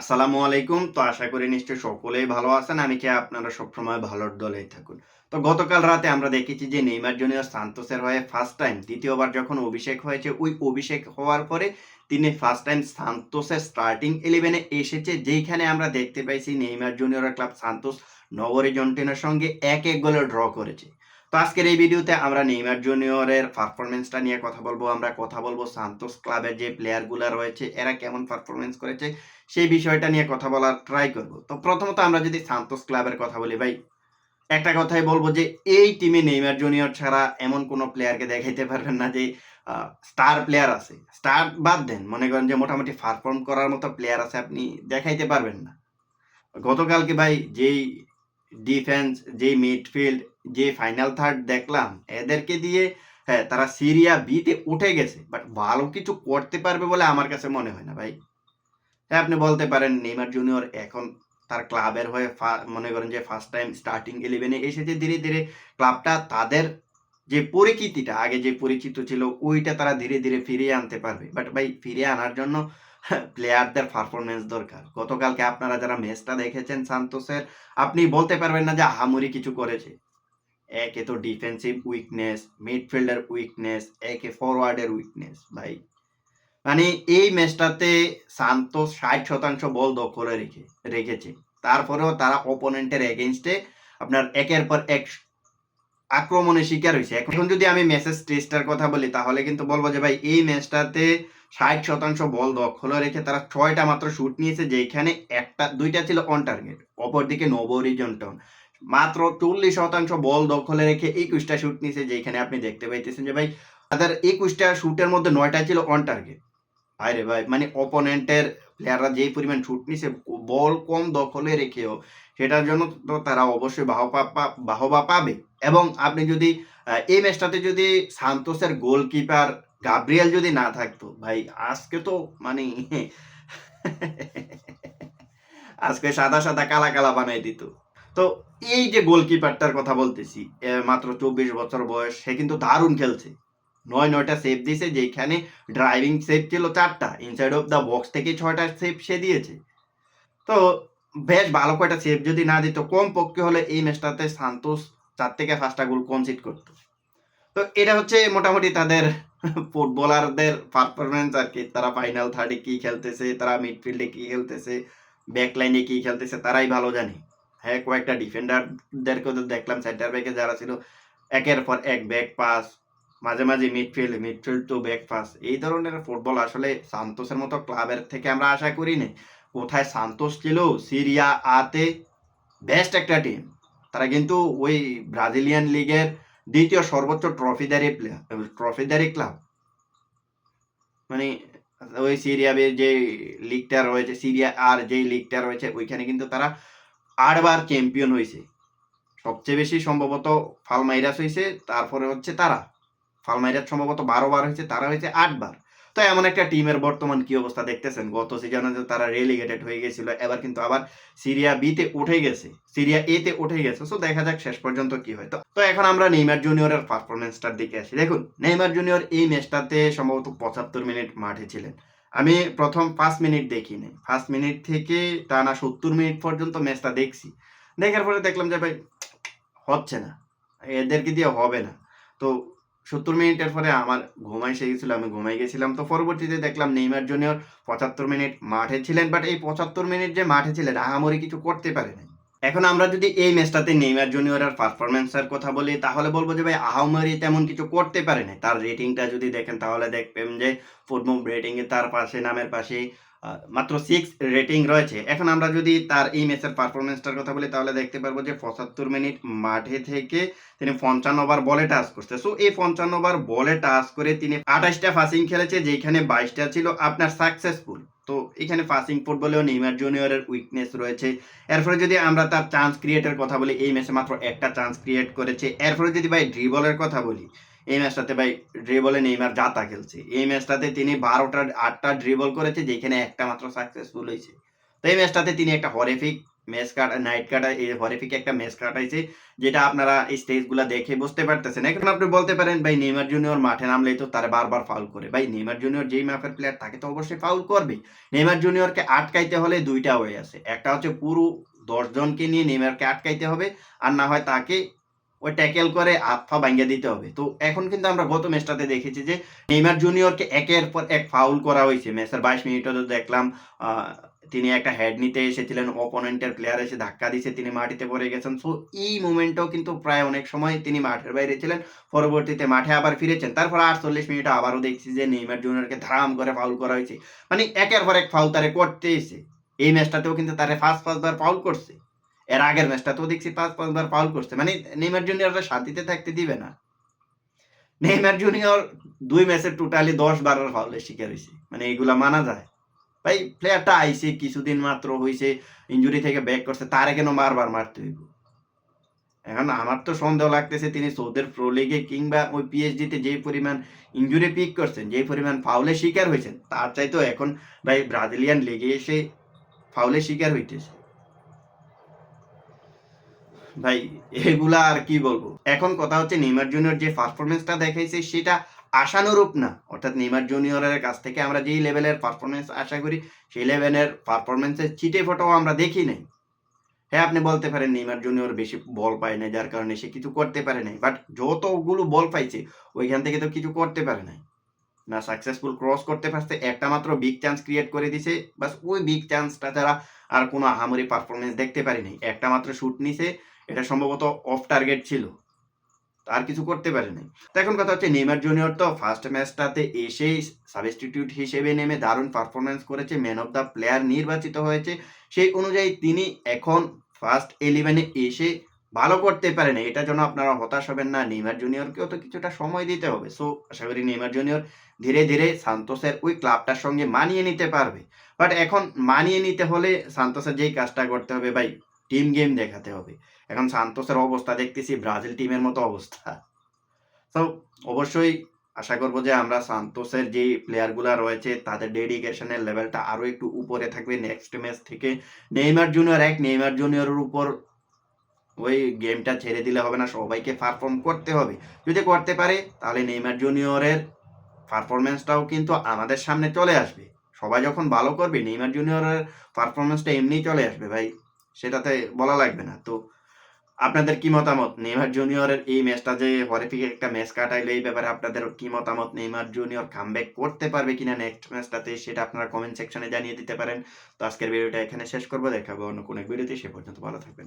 আসসালামু আলাইকুম। তো আশা করি নিশ্চয়ই সকলেই ভালো আছেন। আমি কে আপনারা সবসময় ভালোর দলেই থাকুন? তো গতকাল রাতে আমরা দেখেছি যে নেইমার জুনিয়র সান্তোসের হয়ে ফার্স্ট টাইম দ্বিতীয়বার যখন অভিষেক হয়েছে, ওই অভিষেক হওয়ার পরে তিনি ফার্স্ট টাইম সান্তোসের স্টার্টিং ইলেভেনে এসেছে। যেখানে আমরা দেখতে পাইছি নেইমার জুনিয়র ক্লাব সান্তোস নগরী জন্টিনের সঙ্গে এক এক গোলে ড্র করেছে। তো আজকের এই ভিডিওতে আমরা নেইমার জুনিয়রের পারফরমেন্সটা নিয়ে কথা বলব। আমরা কথা বলব সান্তোস ক্লাবের যে প্লেয়ারগুলো রয়েছে, এরা কেমন পারফরমেন্স করেছে সেই বিষয়টা নিয়ে কথা বলার ট্রাই করব। তো প্রথমত আমরা যদি সান্তোস ক্লাবের কথা বলি, ভাই, একটা কথাই বলব যে এই টিমে নেইমার জুনিয়র ছাড়া এমন কোনো প্লেয়ারকে দেখাইতে পারবেন না যে স্টার প্লেয়ার আছে। স্টার বাদ দেন, মনে করেন যে মোটামুটি পারফর্ম করার মতো প্লেয়ার আছে আপনি দেখাইতে পারবেন না। গতকালকে ভাই যেই ডিফেন্স যে মিডফিল্ড যে ফাইনাল থার্ড দেখলাম, এদেরকে দিয়ে হ্যাঁ তারা সিরিয়া বিতে উঠে গেছে। বাট ভালো কিছু করতে পারবে বলে আমার কাছে মনে হয় না ভাই। হ্যাঁ আপনি বলতে পারেন নেইমার জুনিয়র এখন তার ক্লাবের হয়ে মনে করেন যে ফার্স্ট টাইম স্টার্টিং ইলেভেনে এসেছে ধীরে ধীরে। ক্লাবটা তাদের যে পরিচিতিটা, আগে যে পরিচিত ছিল, ওইটা তারা ধীরে ধীরে ফিরিয়ে আনতে পারবে। বাট ভাই, ফিরিয়ে আনার জন্য প্লেয়ারদের পারফরমেন্স দরকার। গতকালকে আপনারা যারা ম্যাচটা দেখেছেন সান্তোসের, আপনি বলতে পারবেন না যে আহামরি কিছু করেছে। একে তো ডিফেন্সিভ উইকনেস মিডফিল্ডার উইকনেস একে ফরওয়ার্ডের উইকনেস ভাই। মানে এই ম্যাচটাতে সান্তোস ষাট শতাংশ বল দখলে রেখে, রেখেছে। তারপরেও তারা অপোনেন্টের এগেনস্টে আপনার একের পর এক আক্রমণের শিকার হয়েছে। এখন যদি আমি ম্যাচের স্টেজটার কথা বলি, তাহলে কিন্তু বলব যে ভাই, এই ম্যাচটাতে ষাট শতাংশ বল দখলে রেখে তারা ছয়টা মাত্র শুট নিয়েছে, যেখানে একটা, দুইটা ছিল অন টার্গেট অপরদিকে নবরিজন টন মাত্র চল্লিশ শতাংশ বল দখলে রেখে একুশটা শুট নিয়েছে, যেখানে আপনি দেখতে পাইতেছেন যে ভাই, তাদের একুশটা শুটের মধ্যে নয়টা ছিল অন টার্গেট ভাই মানে অপোনেন্টের প্লেয়াররা যেই পরিমাণ শুট নিছে, বল কম দখলে রেখেও, সেটার জন্য তো তারা অবশ্যই বাহবা বাহবা পাবে। এবং আপনি যদি এই ম্যাচটাতে যদি সান্তোসের গোলকিপার গাব্রিয়েল যদি না থাকতো, ভাই, আজকে তো মানে আজকে সাদা সাদা কালা কালা বানাই দিত। তো এই যে গোলকিপারটার কথা বলতেছি মাত্র চব্বিশ বছর বয়স, সে কিন্তু দারুণ খেলছে। নয় নয়টা সেভ দিয়েছে যেখানে ড্রাইভিং সেভ ছিল চারটা ইনসাইড অফ দ্য বক্স থেকে ছয়টা সেভ সে দিয়েছে। তো বেশ ভালো কয়টা সেভ যদি না দিত কম পক্ষে হলে এই ম্যাচটাতে সান্তোষ চার থেকে পাঁচটা গোল কনসিড করত। তো এটা হচ্ছে মোটামুটি তাদের ফুটবলারদের পারফরমেন্স আর কি। তারা ফাইনাল থার্ডে কি খেলতেছে, তারা মিডফিল্ডে কি খেলতেছে ব্যাক লাইনে কি খেলতেছে, তারাই ভালো জানে। হ্যাঁ কয়েকটা ডিফেন্ডারদেরকে তো দেখলাম সেন্টার ব্যাকে যারা ছিল, একের পর এক ব্যাক পাস মাঝে মাঝে midfield midfield to back pass এই ধরনের ফুটবল আসলে সান্তোসের মতো ক্লাবের থেকে আমরা আশা করি না কোথায় সান্তোস ছিল? সিরিয়া আতে বেস্ট একটা টিম তারা কিন্তু ওই ব্রাজিলিয়ান লিগের দ্বিতীয় সর্বোচ্চ ট্রফিদারি প্লেয়ার ট্রফিদারি ক্লাব মানে ওই সিরিয়া যে লিগটা রয়েছে সিরিয়া আর যে লিগটা রয়েছে, ওইখানে কিন্তু তারা আটবার চ্যাম্পিয়ন হয়েছে সবচেয়ে বেশি সম্ভবত ফালমাইরাস হয়েছে তারপরে হচ্ছে তারা। ফালমাইরাস সম্ভবত বারো বার হয়েছে তারা হয়েছে আটবার। তো এমন একটা টিমের বর্তমান কি অবস্থা দেখতেছেন? গত সিজনে যে তারা রেলিগেটেড হয়ে গেছিল, এবার কিন্তু আবার সিরিয়া বিতে উঠে গেছে। সিরিয়া এ তে উঠে গেছে সো দেখা যাক শেষ পর্যন্ত কি হয়। তো এখন আমরা নেইমার জুনিয়রের পারফরমেন্সটার দিকে আসি। দেখুন নেইমার জুনিয়র এই ম্যাচটাতে সম্ভবত পঁচাত্তর মিনিট মাঠে ছিলেন। আমি প্রথম পাঁচ মিনিট দেখিনি। পাঁচ মিনিট থেকে টানা সত্তর মিনিট পর্যন্ত ম্যাচটা দেখছি। দেখার পরে দেখলাম যে ভাই, হচ্ছে না। এদেরকে দিয়ে হবে না। তো সত্তর মিনিটের পরে আমার ঘুমাই এসে গেছিল আমি ঘুমাই গেছিলাম। তো পরবর্তীতে দেখলাম নেইমার জুনিয়র পঁচাত্তর মিনিট মাঠে ছিলেন বাট এই পঁচাত্তর মিনিট যে মাঠে ছিলেন, আহামরি কিছু করতে পারে নাই এখন আমরা যদি এই ম্যাচটাতে নেইমার জুনিয়রের পারফরমেন্সের কথা বলি, তাহলে বলব যে ভাই, আহামরি তেমন কিছু করতে পারে নাই তার রেটিংটা যদি দেখেন, তাহলে দেখবেন যে ফুটবল রেটিংয়ে তার পাশে, নামের পাশে মাত্র সিক্স রেটিং রয়েছে। এখন আমরা যদি তার এই ম্যাচের পারফরমেন্সটার কথা বলি, তাহলে দেখতে পারব যে পঁচাত্তর মিনিট মাঠে থেকে তিনি পঞ্চান্ন ওভার বলে টাচ করছে। সো এই পঞ্চান্ন ওভার বলে টাচ করে তিনি আঠাশটা ফাসিং খেলেছে, যেখানে বাইশটা ছিল আপনার সাকসেসফুল তো এখানে ফাসিং ফুটবলেও নেইমার জুনিয়রের উইকনেস রয়েছে। এরপরে যদি আমরা তার চান্স ক্রিয়েটের কথা বলি, এই ম্যাচে মাত্র একটা চান্স ক্রিয়েট করেছে। এরপরে যদি ভাই ড্রিবলের কথা বলি এই ম্যাচটাতে ভাই ড্রিবলে নেইমার জাতা খেলছে। এই ম্যাচটাতে তিনি বারোটা, আটটা ড্রিবল করেছে, যেখানে একটা মাত্র সাকসেসফুল হয়েছে। তো এই ম্যাচটাতে তিনি একটা হরিফিক ম্যাচ কাটা নাইট কাটা, এই হরিফিকে একটা ম্যাচ কাটাইছে, যেটা আপনারা এই স্টেজগুলো দেখে বুঝতে পারতেছেন। এখন আপনি বলতে পারেন, ভাই নেইমার জুনিয়র মাঠে নামলেই তো তারা বারবার ফাউল করে। ভাই নেইমার জুনিয়র যেই মাপের প্লেয়ার তাকে তো অবশ্যই ফাউল করবে নেইমার জুনিয়রকে আটকাইতে হলে দুইটা ওয়ে আছে। একটা হচ্ছে পুরো দশজনকে নিয়ে নেইমারকে আটকাইতে হবে, আর না হয় তাকে ওই ট্যাকেল করে আফা ভাঙ্গিয়ে দিতে হবে। তো এখন কিন্তু আমরা গত ম্যাচটাতে দেখেছি যে নেইমার জুনিয়রকে একের পর এক ফাউল করা হয়েছে। ম্যাচের বাইশ মিনিটও দেখলাম তিনি একটা হেড নিতে এসেছিলেন অপোনেন্টের প্লেয়ার এসে ধাক্কা দিয়েছে, তিনি মাটিতে পড়ে গেছেন। সো এই মুমেন্টও কিন্তু প্রায় অনেক সময় তিনি মাঠের বাইরে ছিলেন, পরবর্তীতে মাঠে আবার ফিরেছেন। তারপর আটচল্লিশ মিনিট আবারও দেখছি যে নেইমার জুনিয়রকে ধারাম করে ফাউল করা হয়েছে। মানে একের পর এক ফাউল তারে করতে এসে এই ম্যাচটাতেও কিন্তু তারে ফার্স্ট পাঁচবার ফাউল করছে। এর আগের ম্যাচটা তো দেখছি পাঁচ পাঁচবার ফাউল করছে। মানে নেইমার জুনিয়ররা শান্তিতে থাকতে দিবে না। নেইমার জুনিয়র দুই ম্যাচের টোটালি দশ বারোর ফাউলের শিকার হয়েছে মানে এইগুলা মানা যায়। ভাই প্লেয়ারটা আইছে, কিছুদিন মাত্র হয়েছে ইঞ্জুরি থেকে ব্যাক করছে, তারে কেন বারবার মারতে হইব। এখন আমার তো সন্দেহ লাগতেছে, তিনি সৌদের প্রো লিগে কিংবা ওই পিএইচডিতে যে পরিমাণ ইঞ্জুরি পিক করছেন যে পরিমাণ ফাউলের শিকার হয়েছেন তার চাইতো এখন, ভাই ব্রাজিলিয়ান লিগে এসে ফাউলের শিকার হইতেছে। ভাই, এগুলা আর কি বলব? এখন কথা হচ্ছে নেইমার জুনিয়র যে পারফরমেন্সটা দেখাইছে, সেটা আশানুরূপ না। অর্থাৎ নেইমার জুনিয়রের কাছ থেকে আমরা যেই লেভেলের পারফরমেন্স আশা করি, সেই লেভেলের পারফরমেন্সের চিটে ফটোও আমরা দেখি নাই। হ্যাঁ আপনি বলতে পারেন নেইমার জুনিয়র বেশি বল পায় না যার কারণে সে কিছু করতে পারে নাই। বাট যতগুলো বল পাইছে, ওইখান থেকে তো কিছু করতে পারে নাই। না সাকসেসফুল ক্রস করতে পারছে, একটা মাত্র বিগ চান্স ক্রিয়েট করে দিছে। বাস ওই বিগ চান্সটা ছাড়া আর কোনো আহামরি পারফরমেন্স দেখতে পারি নাই। একটা মাত্র শ্যুট নিছে এটা সম্ভবত অফ টার্গেট ছিল। আর কিছু করতে পারে নাই তো এখন কথা হচ্ছে, নেইমার জুনিয়র তো ফার্স্ট ম্যাচটাতে এসেই সাবস্টিটিউট হিসেবে নেমে দারুণ পারফরমেন্স করেছে ম্যান অফ দ্য প্লেয়ার নির্বাচিত হয়েছে। সেই অনুযায়ী তিনি এখন ফার্স্ট ইলেভেনে এসে ভালো করতে পারে না এটার জন্য আপনারা হতাশ হবেন না, নেইমার জুনিয়রকেও তো কিছুটা সময় দিতে হবে। সো আশা করি নেইমার জুনিয়র ধীরে ধীরে সান্তোসের ওই ক্লাবটার সঙ্গে মানিয়ে নিতে পারবে। বাট এখন মানিয়ে নিতে হলে সান্তোসের যেই কাজটা করতে হবে, ভাই টিম গেম দেখাতে হবে। এখন সান্তোসের অবস্থা দেখতেছি, ব্রাজিল টিমের মতো অবস্থা। তো অবশ্যই আশা করব যে আমরা সান্তোসের যে প্লেয়ারগুলো রয়েছে, তাদের ডেডিকেশনের লেভেলটা আরও একটু উপরে থাকবে নেক্সট ম্যাচ থেকে। নেইমার জুনিয়র এক, নেইমার জুনিয়রের উপর ওই গেমটা ছেড়ে দিলে হবে না, সবাইকে পারফর্ম করতে হবে। যদি করতে পারে, তাহলে নেইমার জুনিয়রের পারফরমেন্সটাও কিন্তু আমাদের সামনে চলে আসবে। সবাই যখন ভালো করবে, নেইমার জুনিয়রের পারফরমেন্সটা এমনিই চলে আসবে ভাই, সেটাতে বলা লাগবে না। তো আপনাদের কি মতামত? নেইমার জুনিয়রের এই ম্যাচটা যে হরিফিকে একটা ম্যাচ কাটাইলো, এই ব্যাপারে আপনাদের কি মতামত? নেইমার জুনিয়র কামব্যাক করতে পারবে কিনা নেক্সট ম্যাচটাতে সেটা আপনারা কমেন্ট সেকশনে জানিয়ে দিতে পারেন। তো আজকের ভিডিওটা এখানে শেষ করব, দেখাবো অন্য কোনো ভিডিওতে সে পর্যন্ত ভালো থাকবেন।